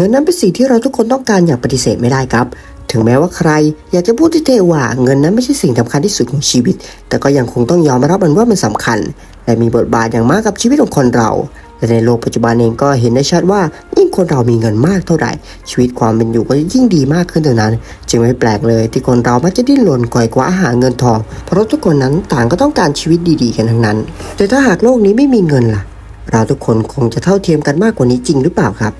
เงินนั้นเป็นสิ่งที่เราทุกคนต้องการอย่างปฏิเสธไม่ได้ครับ ถึงแม้ว่าใคร อยากจะพูดที่เทว่า เงินนั้นไม่ใช่สิ่งสำคัญที่สุดของชีวิต แต่ก็ยังคงต้องยอมรับมันว่ามันสำคัญ และมีบทบาทอย่างมากกับชีวิตของคนเราและในโลกปัจจุบันเองก็เห็นได้ชัดว่ายิ่งคนเรามีเงินมากเท่าไหร่ ชีวิตความเป็นอยู่ก็ยิ่งดีมากขึ้นเท่านั้น จึงไม่แปลกเลยที่คนเรามักจะดิ้นรนก่อยกว่าหาเงินทอง เพราะทุกคนนั้นต่างก็ต้องการชีวิตดีๆกันทั้งนั้น แต่ถ้าหากโลกนี้ไม่มีเงินล่ะ เราทุกคนคงจะเท่าเทียมกันมากกว่านี้จริงหรือเปล่าครับ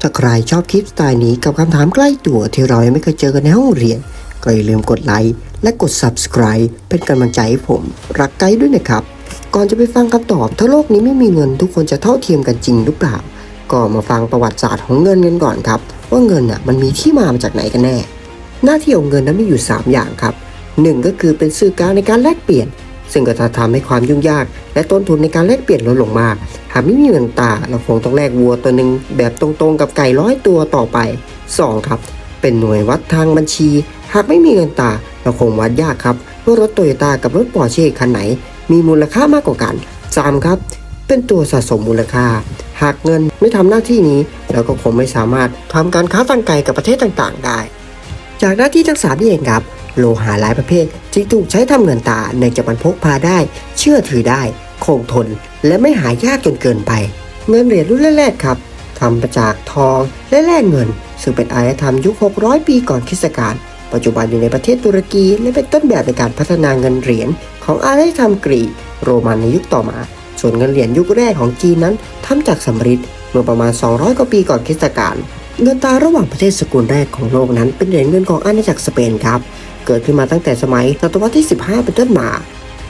ถ้าใครชอบคลิปสไตล์นี้กับคำถามใกล้ตัวที่เรายังไม่เคยเจอกันในห้องเรียน ก็อย่าลืมกดไลค์และกด subscribe เป็นกำลังใจให้ผม รักไกด์ด้วยนะครับ ก่อนจะไปฟังคำตอบ ถ้าโลกนี้ไม่มีเงินทุกคนจะเท่าเทียมกันจริงหรือเปล่า ก็มาฟังประวัติศาสตร์ของเงินกันก่อนครับ ว่าเงินอะมันมีที่มามาจากไหนกันแน่ หน้าที่ของเงินนั้นมีอยู่ 3 อย่างครับหนึ่งก็คือเป็นสื่อกลางในการแลกเปลี่ยน ซึ่งก็จะทำให้ความยุ่งยาก และต้นทุนในการแลกเปลี่ยนลดลงมาก หากไม่มีเงินตราเราคงต้องแลกวัวตัวหนึ่งแบบตรงๆกับไก่ร้อยตัวต่อไป 2. ครับ เป็นหน่วยวัดทางบัญชี หากไม่มีเงินตราเราคงวัดยากครับว่ารถโตโยต้ากับรถปอร์เช่คันไหน มีมูลค่ามากกว่ากัน 3. ครับ เป็นตัวสะสมมูลค่า หากเงินไม่ทำหน้าที่นี้ เราก็คงไม่สามารถทำการค้าทางไกลกับประเทศต่างๆ ได้ จากหน้าที่ทั้งสามนี่เองครับ โลหะหลายประเภทจึงถูกใช้ทำเงินตราเนื่องจากมันพกพาได้ เชื่อถือได้ คงทน และไม่หายากจนเกินไป เงินเหรียญรุ่นแรกๆครับทำมาจากทองและแลกเงิน ซึ่งเป็นอารยธรรมยุค 600 ปีก่อนคริสตกาลปัจจุบันอยู่ในประเทศตุรกีและเป็นต้นแบบในการพัฒนาเงินเหรียญของอารยธรรมกรีกโรมันในยุคต่อมา ส่วนเงินเหรียญยุคแรกของจีนนั้นทำจากสำริดเมื่อประมาณ 200 กว่าปีก่อนคริสตกาลเงินตราระหว่างประเทศสกุลแรกของโลกนั้นเป็นเหรียญเงินของอาณาจักรสเปนครับ เกิดขึ้นมาตั้งแต่สมัยศตวรรษที่ 15 เป็นต้นมา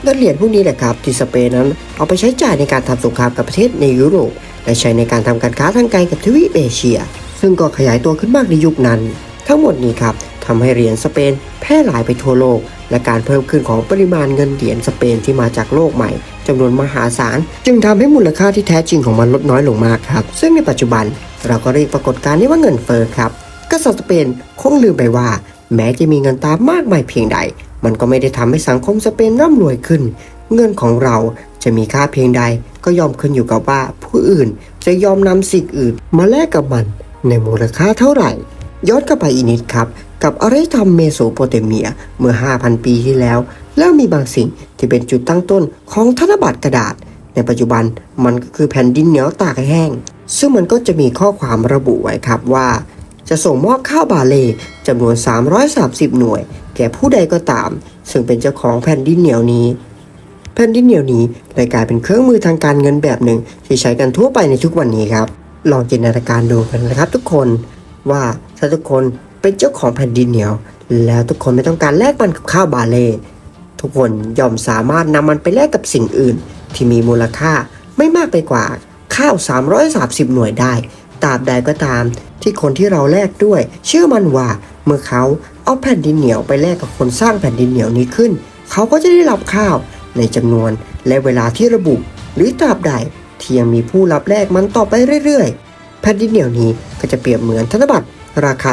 เงินเหรียญพวกนี้แหละครับที่สเปนนั้นเอาไปใช้จ่ายในการทำสงครามกับประเทศในยุโรปและใช้ในการทำการค้าทางไกลกับทวีปเอเชีย ซึ่งก็ขยายตัวขึ้นมากในยุคนั้น ทั้งหมดนี้ครับทำให้เหรียญสเปนแพร่หลายไปทั่วโลก และการเพิ่มขึ้นของปริมาณเงินเหรียญสเปนที่มาจากโลกใหม่จำนวนมหาศาล จึงทำให้มูลค่าที่แท้จริงของมันลดน้อยลงมากครับ ซึ่งในปัจจุบันเราก็เรียกปรากฏการณ์นี้ว่าเงินเฟ้อครับกษัตริย์สเปนคงลืมไปว่า แม้จะมีเงินตามากมายเพียงใด มันก็ไม่ได้ทำให้สังคมสเปนร่ำรวยขึ้น เงินของเราจะมีค่าเพียงใดก็ยอมขึ้นอยู่กับว่าผู้อื่นจะยอมนำสิ่งอื่นมาแลกกับมัน ในมูลค่าเท่าไหร่ ย้อนกลับไปอีกนิดครับ กับอารยธรรมเมโสโปเตเมียเมื่อ 5,000 ปีที่แล้ว แล้วมีบางสิ่งที่เป็นจุดตั้งต้นของธนบัตรกระดาษ ในปัจจุบันมันก็คือแผ่นดินเหนียวตากแห้ง ซึ่งมันก็จะมีข้อความระบุไว้ครับว่า จะส่งมอบข้าวบาเล จำนวน 330 หน่วย แก่ผู้ใดก็ตาม ซึ่งเป็นเจ้าของแผ่นดินเหนียวนี้ แผ่นดินเหนียวนี้เลยกลายเป็นเครื่องมือทางการเงินแบบหนึ่ง ที่ใช้กันทั่วไปในทุกวันนี้ครับ ลองจินตนาการดูกันนะครับทุกคนว่าถ้าทุกคนเป็นเจ้าของแผ่นดินเหนียว แล้วทุกคนไม่ต้องการแลกมันกับข้าวบาเล่ทุกคนย่อมสามารถนำมันไปแลกกับสิ่งอื่น ที่มีมูลค่าไม่มากไปกว่าข้าว 330 หน่วยได้ ตราบใดก็ตาม ที่คนที่เราแลกด้วย เชื่อมันว่าเมื่อเขาเอาแผ่นดินเหนียวไปแลกกับคนสร้างแผ่นดินเหนียวนี้ขึ้น เขาก็จะได้รับข้าวในจำนวนและเวลาที่ระบุ หรือตราบใดที่ยังมีผู้รับแลกมันต่อไปเรื่อยๆ แผ่นดินเหนียวนี้ก็จะเปรียบเหมือนธนบัตรราคา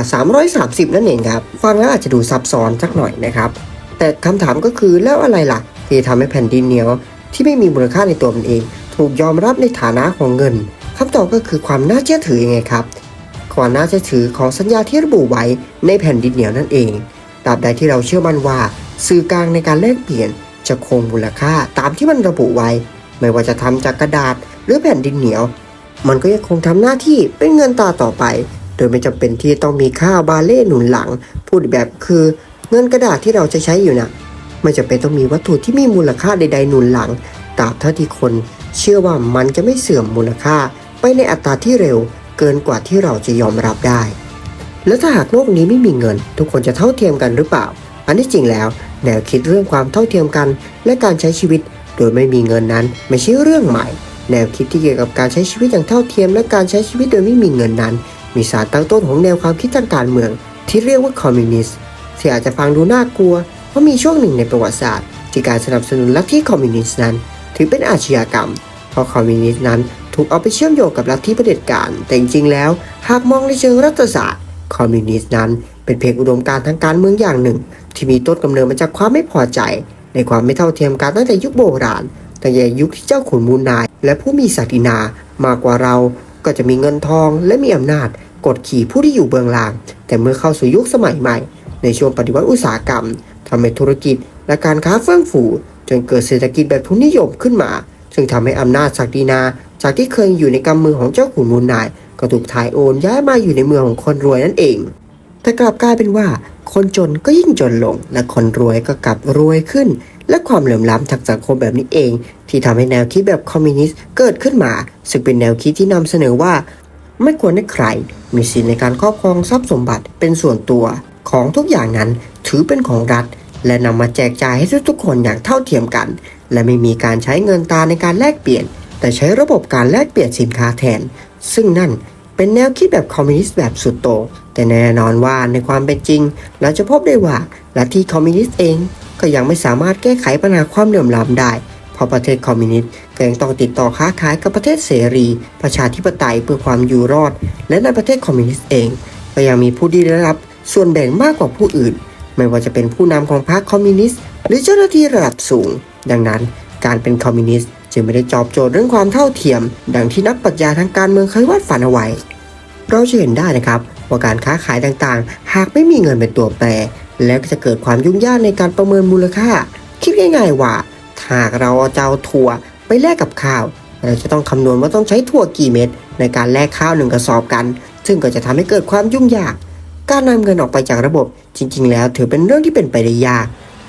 330 นั่นเองครับ ฟังแล้วอาจจะดูซับซ้อนสักหน่อยนะครับ แต่คำถามก็คือแล้วอะไรล่ะ ที่ทำให้แผ่นดินเหนียวที่ไม่มีมูลค่าในตัวมันเอง ถูกยอมรับในฐานะของเงิน คำตอบก็คือความน่าเชื่อถือยังไงครับ ความน่าเชื่อถือของสัญญาที่ระบุไว้ในแผ่นดินเหนียวนั่นเองตราบใดที่เราเชื่อมั่นว่า สื่อกลางในการแลกเปลี่ยน จะคงมูลค่าตามที่มันระบุไว้ ไม่ว่าจะทำจากกระดาษหรือแผ่นดินเหนียว มันก็ยังคงทำหน้าที่เป็นเงินตราต่อไป โดยไม่จำเป็นที่ต้องมีค่าบาเล่หนุนหลัง พูดแบบคือ เงินกระดาษที่เราจะใช้อยู่นะไม่จำเป็นต้องมีวัตถุที่มีมูลค่าใดๆหนุนหลังตราบเท่าที่คน เชื่อว่ามันจะไม่เสื่อมมูลค่า ไปในอัตราที่เร็วเกินกว่าที่เราจะยอมรับได้ แล้วถ้าหากโลกนี้ไม่มีเงิน ทุกคนจะเท่าเทียมกันหรือเปล่า อันที่จริงแล้ว แนวคิดเรื่องความเท่าเทียมกัน และการใช้ชีวิต โดยไม่มีเงินนั้น ไม่ใช่เรื่องใหม่ แนวคิดที่เกี่ยวกับการใช้ชีวิตอย่างเท่าเทียม และการใช้ชีวิตโดยไม่มีเงินนั้น มีสารตั้งต้นของแนวความคิดทางการเมือง ที่เรียกว่าคอมมิวนิสต์ที่อาจจะฟังดูน่ากลัว เพราะมีช่วงหนึ่งในประวัติศาสตร์ ที่การสนับสนุนลัทธิคอมมิวนิสต์นั้น ถือเป็นอาชญากรรม เพราะคอมมิวนิสต์นั้น ถูกเอาไปเชื่อมโยงกับลัทธิเผด็จการ แต่จริงๆแล้ว หากมองในเชิงรัฐศาสตร์ คอมมิวนิสต์นั้น เป็นเพียงอุดมการณ์ทางการเมืองอย่างหนึ่ง ที่มีต้นกำเนิดมาจากความไม่พอใจ ในความไม่เท่าเทียมกันตั้งแต่ยุคโบราณตั้งแต่ยุคที่เจ้าขุนมูลนาย และผู้มีศักดินามากกว่าเราก็จะมีเงินทองและมีอำนาจกดขี่ผู้ที่อยู่เบื้องหลังแต่เมื่อเข้าสู่ยุคสมัยใหม่ ในช่วงปฏิวัติอุตสาหกรรมทำให้ธุรกิจและการค้าเฟื่องฟูจนเกิดเศรษฐกิจแบบทุนนิยมขึ้นมา ซึ่งทำให้อำนาจศักดินา จากที่เคยอยู่ในกำมือของเจ้าขุนมูลนาย ก็ถูกถ่ายโอนย้ายมาอยู่ในมือของคนรวยนั่นเอง แต่กลับกลายเป็นว่า คนจนก็ยิ่งจนลง และคนรวยก็กลับรวยขึ้น และความเหลื่อมล้ำทางสังคมแบบนี้เอง ที่ทำให้แนวคิดแบบคอมมิวนิสต์เกิดขึ้นมา ซึ่งเป็นแนวคิดที่นำเสนอว่า ไม่ควรให้ใคร มีสิทธิในการครอบครองทรัพย์สมบัติเป็นส่วนตัว ของทุกอย่างนั้นถือเป็นของรัฐและนำมาแจกจ่ายให้ทุกๆคนอย่างเท่าเทียมกัน และไม่มีการใช้เงินตราในการแลกเปลี่ยน แต่ใช้ระบบการแลกเปลี่ยนสินค้าแทน ซึ่งนั่นเป็นแนวคิดแบบคอมมิวนิสต์แบบสุดโตแต่แน่นอนว่าในความเป็นจริง เราจะพบได้ว่าลัทธิคอมมิวนิสต์เองก็ยังไม่สามารถแก้ไขปัญหาความเหลื่อมล้ำได้ เพราะประเทศคอมมิวนิสต์ก็ยังต้องติดต่อค้าขายกับประเทศเสรี ประชาธิปไตยเพื่อความอยู่รอด และในประเทศคอมมิวนิสต์เอง ก็ยังมีผู้ที่ได้รับส่วนแบ่งมากกว่าผู้อื่น ไม่ว่าจะเป็นผู้นำของพรรคคอมมิวนิสต์หรือเจ้าหน้าที่ระดับสูงดังนั้นการเป็นคอมมิวนิสต์จึงไม่ได้จอบโจทย์เรื่องความเท่าเทียม ดังที่นักปรัชญาทางการเมืองเคยวาดฝันเอาไว้ เราจะเห็นได้นะครับว่าการค้าขายต่างๆ หากไม่มีเงินเป็นตัวแปร แล้วจะเกิดความยุ่งยากในการประเมินมูลค่า คิดง่ายๆว่าหากเราเอาเจ้าถั่วไปแลกกับข้าว เราจะต้องคำนวณว่าต้องใช้ถั่วกี่เม็ดในการแลกข้าวหนึ่งกระสอบกัน ซึ่งก็จะทำให้เกิดความยุ่งยาก การนำเงินออกไปจากระบบจริง ๆ แล้วถือเป็นเรื่องที่เป็นไปได้ยาก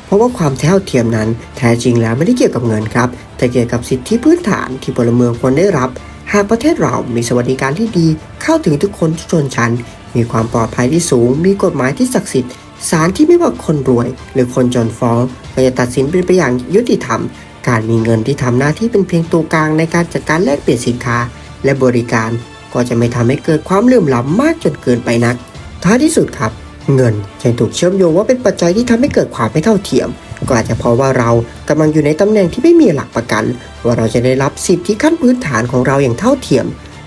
เพราะว่าความเท่าเทียมนั้นแท้จริงแล้วไม่ได้เกี่ยวกับเงินครับ แต่เกี่ยวกับสิทธิพื้นฐานที่พลเมืองควรได้รับ หากประเทศเรามีสวัสดิการที่ดี เข้าถึงทุกคนทุกชนชั้น มีความปลอดภัยที่สูง มีกฎหมายที่ศักดิ์สิทธิ์ศาลที่ไม่ว่าคนรวย หรือคนจนฟ้องก็จะตัดสินเป็นไปอย่างยุติธรรม การมีเงินที่ทำหน้าที่เป็นเพียงตัวกลางในการจัดการแลกเปลี่ยนสินค้า และบริการ ก็จะไม่ทำให้เกิดความเหลื่อมล้ำมากจนเกินไปนัก ท้ายที่สุดครับ เงินยังถูกเชื่อมโยงว่าเป็นปัจจัยที่ทำให้เกิดความไม่เท่าเทียมก็อาจจะเพราะว่าเรากำลังอยู่ในตำแหน่งที่ไม่มีหลักประกัน ว่าเราจะได้รับสิทธิขั้นพื้นฐานของเราอย่างเท่าเทียม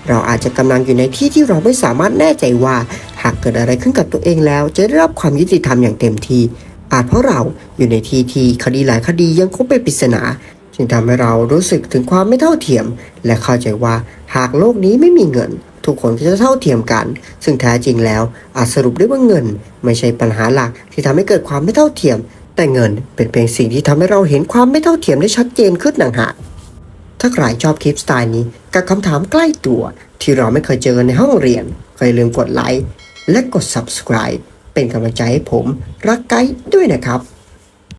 เราอาจจะกำลังอยู่ในที่ที่เราไม่สามารถแน่ใจว่า หากเกิดอะไรขึ้นกับตัวเองแล้ว จะได้รับความยุติธรรมอย่างเต็มที่ อาจเพราะเราอยู่ในที่ที่คดีหลายคดียังคงเป็นปริศนาจึงทำให้เรารู้สึกถึงความไม่เท่าเทียม และเข้าใจว่าหากโลกนี้ไม่มีเงิน ทุกคนก็จะเท่าเทียมกัน ซึ่งแท้จริงแล้ว อาจสรุปได้ว่าเงิน ไม่ใช่ปัญหาหลักที่ทำให้เกิดความไม่เท่าเทียม แต่เงินเป็นเพียงสิ่งที่ทำให้เราเห็นความไม่เท่าเทียมได้ชัดเจนขึ้นต่างหากถ้าใครชอบคลิปสไตล์นี้กับคำถามใกล้ตัว ที่เราไม่เคยเจอในห้องเรียนก็อย่าลืมกดไลค์และกด subscribe เป็นกำลังใจให้ผมรักไกด์ด้วยนะครับ